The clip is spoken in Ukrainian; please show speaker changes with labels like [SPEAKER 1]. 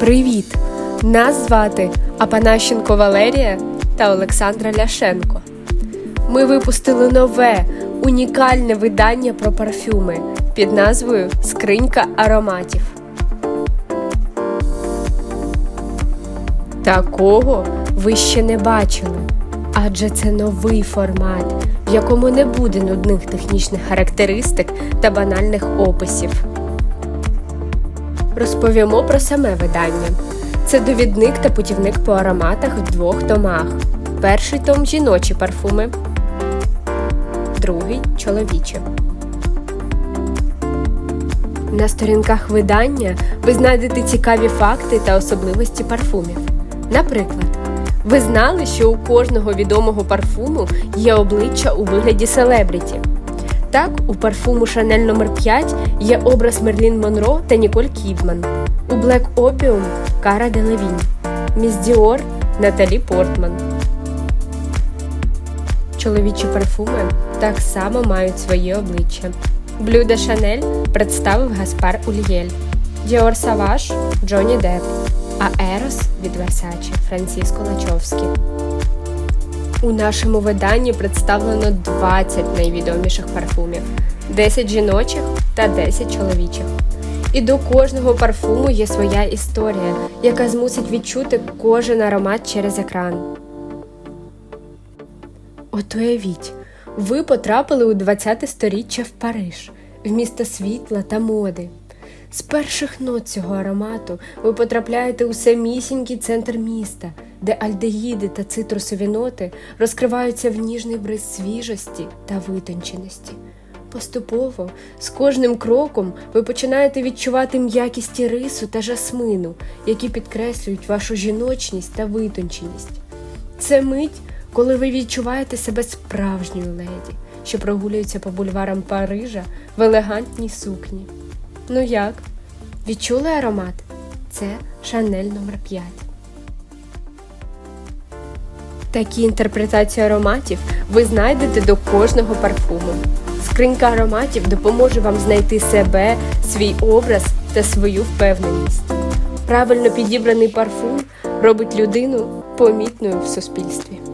[SPEAKER 1] Привіт! Нас звати Апанащенко Валерія та Олександра Ляшенко. Ми випустили нове, унікальне видання про парфюми під назвою Скринька ароматів. Такого ви ще не бачили, адже це новий формат, в якому не буде нудних технічних характеристик та банальних описів. Розповімо про саме видання. Це довідник та путівник по ароматах в двох томах. Перший том жіночі парфуми, другий чоловічі. На сторінках видання ви знайдете цікаві факти та особливості парфумів. Наприклад, ви знали, що у кожного відомого парфуму є обличчя у вигляді селебріті. Так, у парфуму Chanel номер 5 є образ Мерлін Монро та Ніколь Кідман. У Black Opium Кара Делевінь. Міс Діор Наталі Портман. Чоловічі парфуми так само мають своє обличчя. De Chanel представив Гаспар Ульєль. Dior Savage Джонні Депп. А Ерос від Versace Франциско Лачовський. У нашому виданні представлено 20 найвідоміших парфумів, 10 жіночих та 10 чоловічих. І до кожного парфуму є своя історія, яка змусить відчути кожен аромат через екран. От уявіть, ви потрапили у 20 сторіччя в Париж, в місто світла та моди. З перших нот цього аромату ви потрапляєте у самісінький центр міста, де альдегіди та цитрусові ноти розкриваються в ніжний бриз свіжості та витонченості. Поступово, з кожним кроком, ви починаєте відчувати м'якість рису та жасмину, які підкреслюють вашу жіночність та витонченість. Це мить, коли ви відчуваєте себе справжньою леді, що прогулюється по бульварам Парижа в елегантній сукні. Ну як? Відчули аромат? Це Шанель номер 5 Такі інтерпретації ароматів ви знайдете до кожного парфуму. Скринька ароматів допоможе вам знайти себе, свій образ та свою впевненість. Правильно підібраний парфум робить людину помітною в суспільстві.